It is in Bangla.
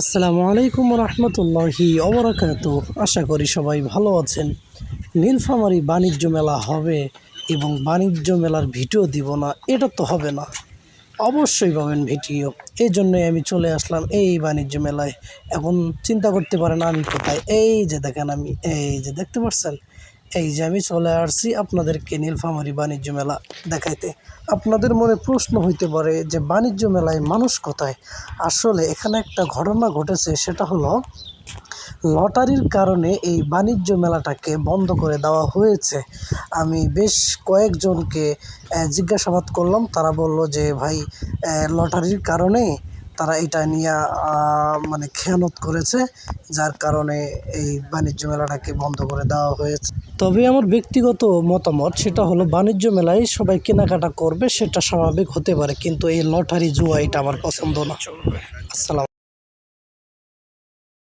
আসসালামু আলাইকুম রহমতুল্লাহি অবরাকাত। আশা করি সবাই ভালো আছেন। নীলফামারী বাণিজ্য মেলা হবে এবং বাণিজ্য মেলার ভিডিও দিব না, এটা তো হবে না। অবশ্যই পাবেন ভিডিও। এই জন্যই আমি চলে আসলাম এই বাণিজ্য মেলায়। এখন চিন্তা করতে পারেন আমি কোথায়? এই যে দেখেন আমি, এই যে দেখতে পাচ্ছেন এই যে আমি চলে আসছি আপনাদেরকে নীলফামারী বাণিজ্য মেলা দেখাইতে। আপনাদের মনে প্রশ্ন হইতে পারে যে বাণিজ্য মেলায় মানুষ কোথায়? আসলে এখানে একটা ঘটনা ঘটেছে, সেটা হলো লটারির কারণে এই বাণিজ্য মেলাটাকে বন্ধ করে দেওয়া হয়েছে। আমি বেশ কয়েকজনকে জিজ্ঞাসাবাদ করলাম, তারা বলল যে ভাই লটারির কারণে তারা এটা নিয়ে মানে খেয়ানত করেছে যার কারণে এই বাণিজ্য মেলাটাকে বন্ধ করে দেওয়া হয়েছে। তবে আমার ব্যক্তিগত মতামত সেটা হলো বাণিজ্য মেলায় সবাই কেনাকাটা করবে সেটা স্বাভাবিক হতে পারে কিন্তু এই লটারি জুয়া এটা আমার পছন্দ না। আসসালাম